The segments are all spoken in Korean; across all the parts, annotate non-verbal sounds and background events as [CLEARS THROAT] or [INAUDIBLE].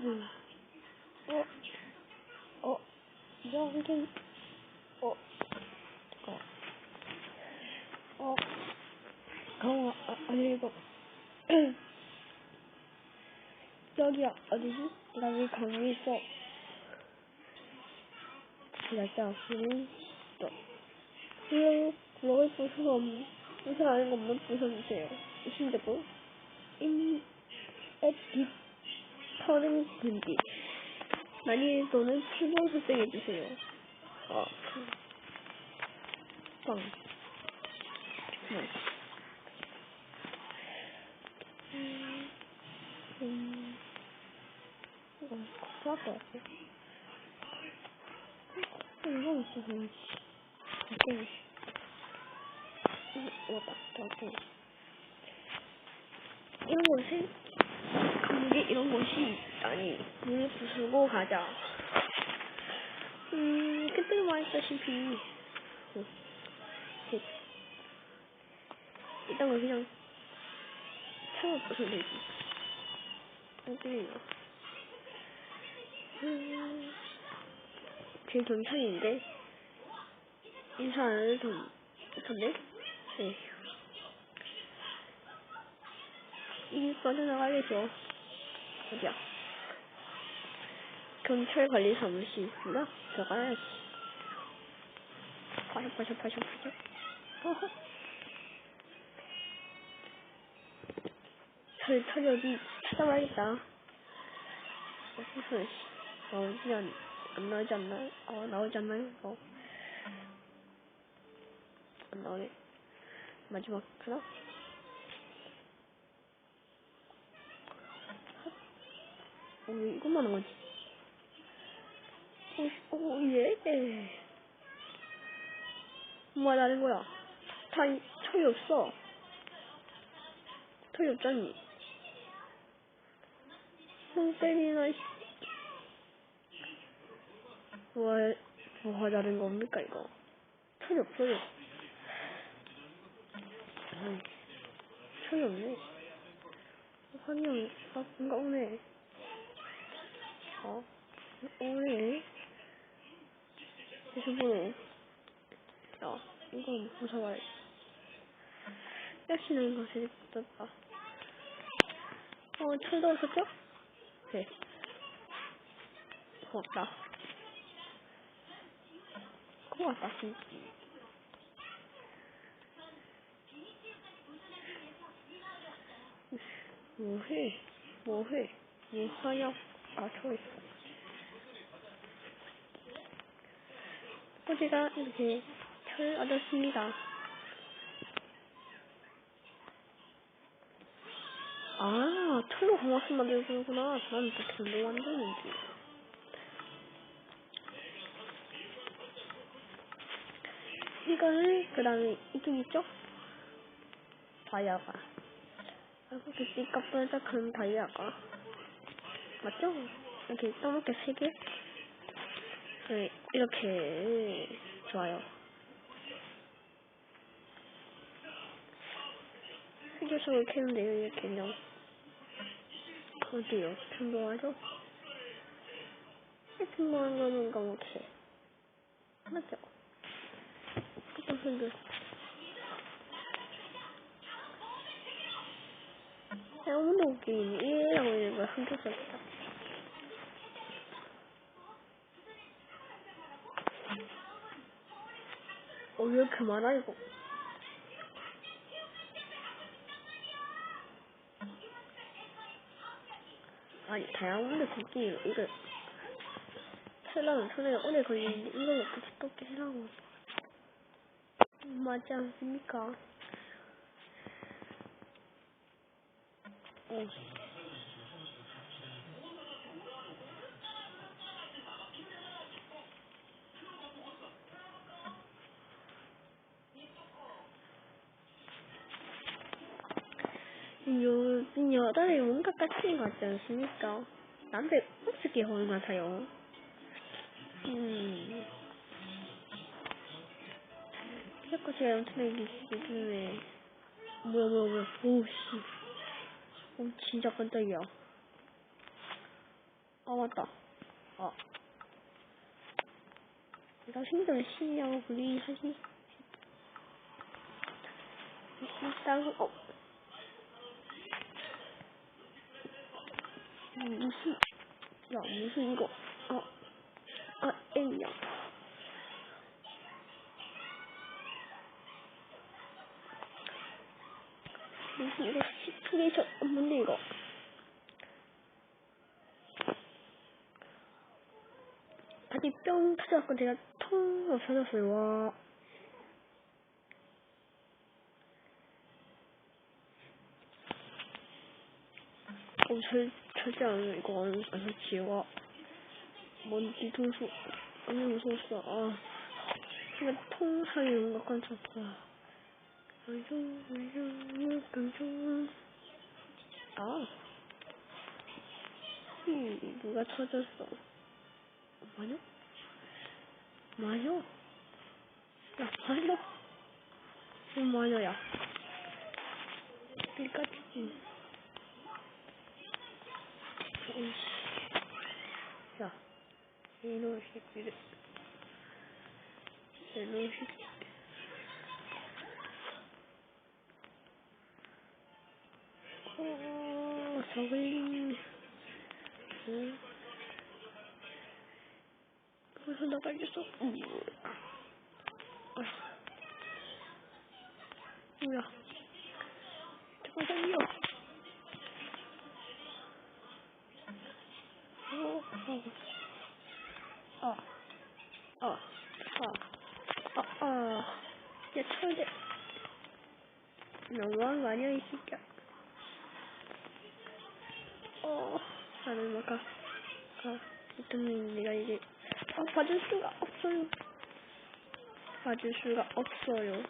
음. 어, 어, 여기, 어, 어, 어, 어, 아, 아니, 이거. [CLEARS THROAT] 여기야, 어디지? 나 여기 강이 있어. 날짜, 음, 또. 그리고, 블로그 부수럼, 부수하는 것만 부숴주세요. 신대부, 인, 에디, 터는 분기. 또는 키보드 설정해주세요. 어, 빵. 네. 음, 음, 어, 커플할 것 같아. 이거 있어서, 이렇게. 이거 맞다, 이렇게. 이런 곳에, 감기 이런 곳이 있다니, 문을 부수고 가자. 음, 그때 말했다시피, 어, 셋. 일단 그냥, 차가 부수면 되지. 안 들리나. 음, 제 경찰인데, 인사 안 해도 좋네? 네. 이 빠져나가야죠. 어디야? 경찰 관리 사무실이구나. 들어가야지. 파셔, 파셔, 파셔, 파셔. 어허. 털, 털이 어디 찾아봐야겠다. 어, 무슨, 어, 그냥, 안 나오지 않나? 어, 나오지 않나요? 어. 안 나오네. 마지막 하나? 어, 왜 이것만 한 거지? 오, 오, 예. 뭐가 다른 거야? 다, 철이 없어. 철이 없잖니. 형 때리나, 씨. 뭐, 뭐가 다른 겁니까, 이거? 철이 없어요. 철이 없네. 환영, 아, 뭔가 오네. 어, 부숴봐야지. 역시는 것이 붙었다. 어, 철도 없었죠? 네. 고맙다. 고맙다, 진짜. 뭐해? 뭐해? 뭐하냐? 아, 저 있어. 꼬지가 이렇게 철 얻었습니다. 아, 철로 강화수 만들어주는구나. 나는 또 돌로 만드는지. 이거를, 그 다음에 이쪽 있죠? 다이아가. 아이고, 띠까뻔짝한 다이아가. 맞죠? 이렇게 떠먹게 세 개? 네, 이렇게, 좋아요. 휴게소를 캐는데요, 이렇게 그냥. 어디요? 평범하죠? 평범한 거는 까먹게. 맞죠? 무슨 그, 아무도 웃기니, 이라고 있는 거야, 한두 살이다. 어, 왜 이렇게 많아, 이거? 아니, 다이아몬드 굵기, 이거, 하려면 손에 오래 걸리는데, 이걸 어떻게 두껍게 하라고. 맞지 않습니까? 어. 요즘 여자들이 뭔가 까칠한 것 같지 않습니까? 남들 어떻게 하는 것 같아요? 음. 자꾸 제가 엄청나게 요즘에 뭐야 뭐야 뭐야 오우 씨 오 진짜 깜짝이야 아, 맞다. 아. 나 힘들 시냐고 우리 사실. 일단, 어. 음, 무슨, 야, 무슨 이거. 어. 아, N이야. 무슨 이거 시츄레이션, 어, 뭔데 이거. 바지 뿅 터져갖고 제가 통 없어졌어요. 와. 어, 절, 절대 안, 이거 안, 안 좋지. 와. 먼지 도수. 아니, 무서웠어. 아. 그냥 통상이 뭔가 깜짝이야. 아이고, 아이고, 아이고. 아. 음, 누가 터졌어. 맞아? 맞아? 야, 맞아? 응, 맞아, 야. 피카츄. 으이씨. 야, 이놈 새끼들. 이놈 새끼. 어, 저글링. 응. 벌써 나가 겠어. 음. 아. 뭐야. 잠깐 살려. 어, 어. 아. 아. 아. 아, 아. 야, 철대. 너무한 거 아니야, 이 새끼야. 어, 나는 막 가. 가. 일단 내가 이제 아, 봐줄 수가 없어요. 봐줄 수가 없어요.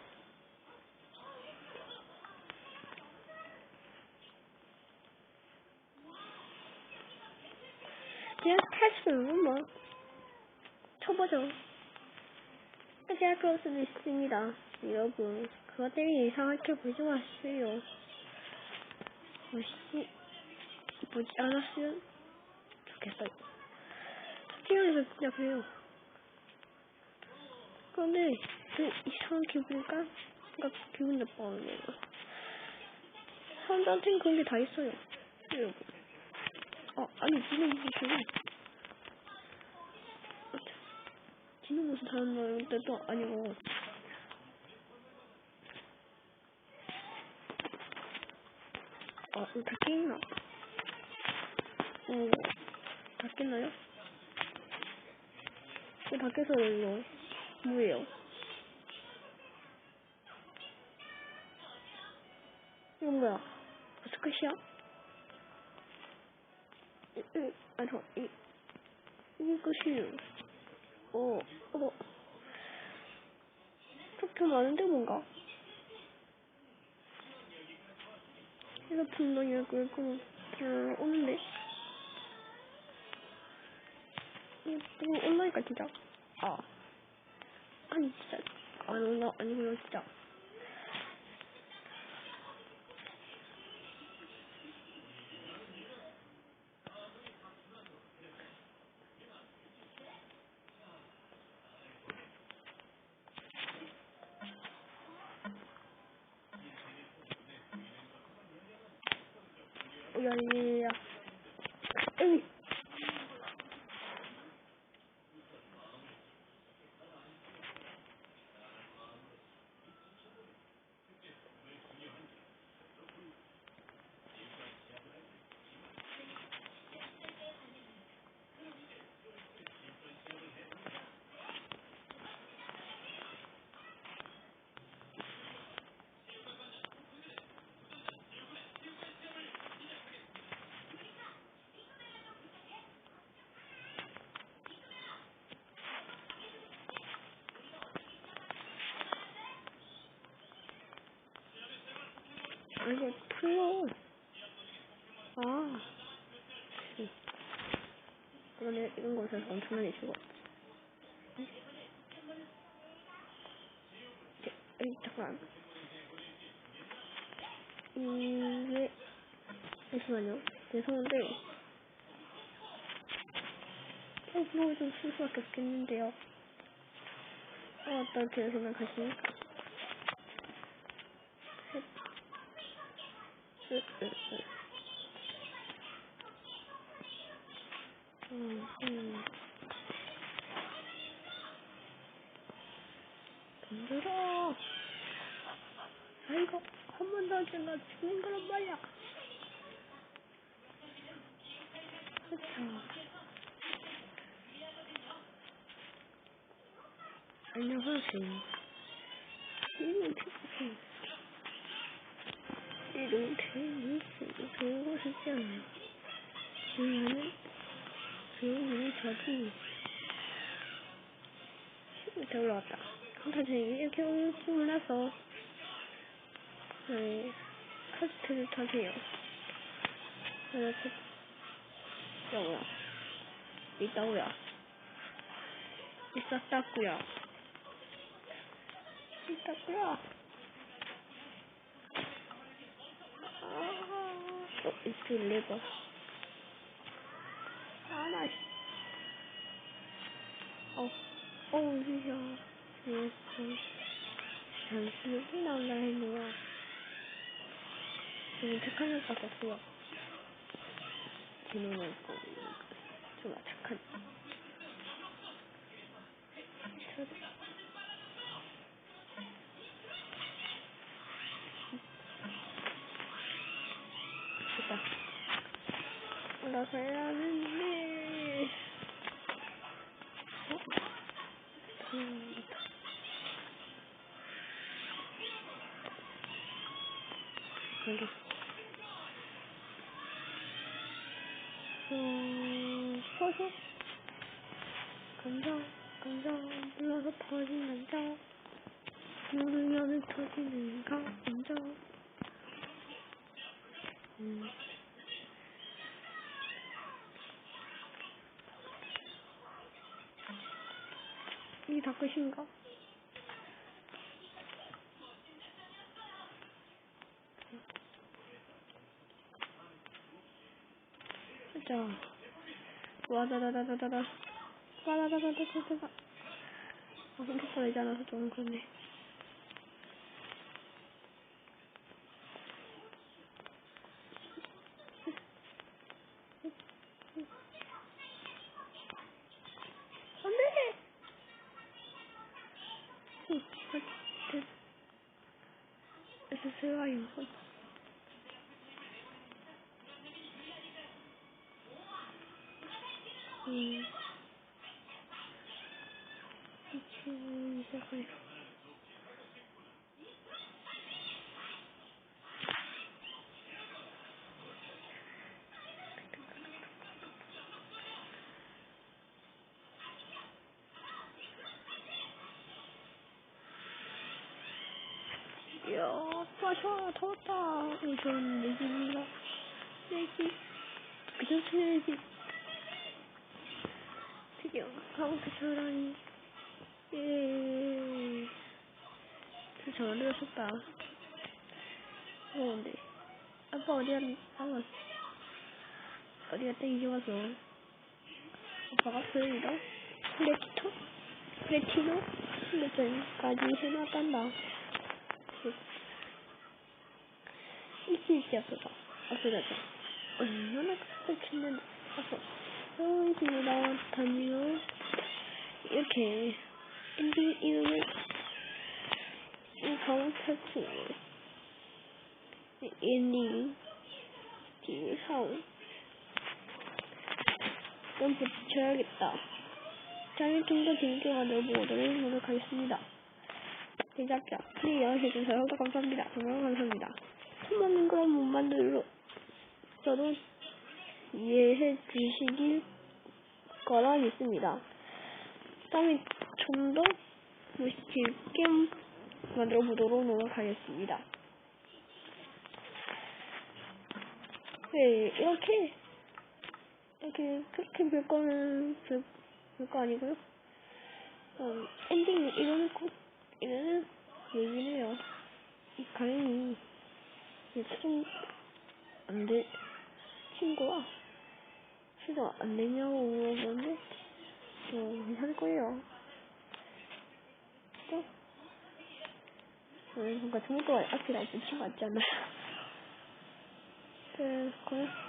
그냥 탈수는 뭐 쳐보죠. 그럴 수도 있습니다. 여러분, 그것 때문에 이상하게 보지 마세요. 무시, 보지 않았으면 좋겠어요. 스티어에서 진짜 그래요. 그런데 그 이상한 기분일까? 그러니까 기분 나빠하는 거예요. 사람들한테는 그런 게 다 있어요. 여러분. 어, 아니, 지는 무슨 기분? 지는 무슨 다른 말 때도 아니고. 아, 이거 다 깨있나? 어, 다 깼나요? 이 밖에서 이거 뭐예요? 이건 뭐야? 벌써 끝이야? 이, 이, 아, 저, 이, 이게 끝이에요. 어, 어. 그렇게 많은데 뭔가? 이거 분명히 이거, 이거, 어, 오는데? 이거 온라인까 진짜? 아. 아니, 진짜. 안 온다, 아니고요, 진짜. 야, 야, 야, 야. 에이. 아니, 풀어. 아. 씨. 그러네, 이런 곳에서 죽어. 이제, 에이, 잠깐. 이게, 잠시만요. 죄송한데, 어, 그거 좀쓸 수밖에 없겠는데요. 어, 어떻게 생각하십니까? 셋. 으, 으, 으. 음, 음. 힘들어. 아이고, 한 번더나 죽는 거란 말이야. 그쵸. 안녕하세요. 이름 태우세 요. 이름 태우세요. 배우고 싶지 않아요. 나는 배우는 저기 밑에 올라갔다. 선생님이 이렇게 올줄 몰라서 네, 카스트를 타세요. 이렇게 있다고요. 있다고요. 있었다고요. 있었고요. 아, 또 있을래봐. 아, 나, 씨. 어, 어, 진짜. 네, 잠시 여기 나올라 했네요. 저는 착한 여자 같았어요. 올라가야 하는데. 어? 음, 서서. 감정, 감정, 불러서 터지는 감정. 누르면 터지는 감정. 음. 이게 다 끝인가? 자, 와다다다다다다, 와다다다다다다. 아, 핸드폰 않아서 좀 그렇네. 안 돼! 응, 어쨌든. 그래서 좋 야, 마셔, 더웠다. 이건 내 집인가? 내 집. 그저 내 집. 드디어 가운데 저라니. 예. 저 전화를 썼다. 더운데. 아빠 어디 갔, 아빠. 어디 갔다 이제 와서. 아빠가 보여주다. 플래티토? 플래티노? 몇 전까지 해놨단다. 일주일째 아프다. 아프다죠. 얼마나 깜빡했는데 아파. 어, 이제 나왔다니요. 이렇게 엔딩 이름을 이 다음 탈출 엔딩 뒤하고 좀 붙여야겠다. 다음에 좀더 재밌게 만들어보도록 노력하겠습니다. 제작자 플레이어 해주셔서 감사합니다. 정말 감사합니다. 손 만든 거못 만들어 저도 이해해 주시길 거라 믿습니다. 다음에 좀 더 멋있게 만들어 보도록 노력하겠습니다. 네, 이렇게, 이렇게, 그렇게 별 거는 별, 별거 아니고요. 음, 엔딩 이러놓고, 이러는 얘기네요. 이 강의, 최종, 안 돼, 친구가, 최종 안 되냐고 물어보는데, 말고요. 또, 음, 뭔가 중국어 앞이랑 붙인 것 같잖아요. 네, 그래.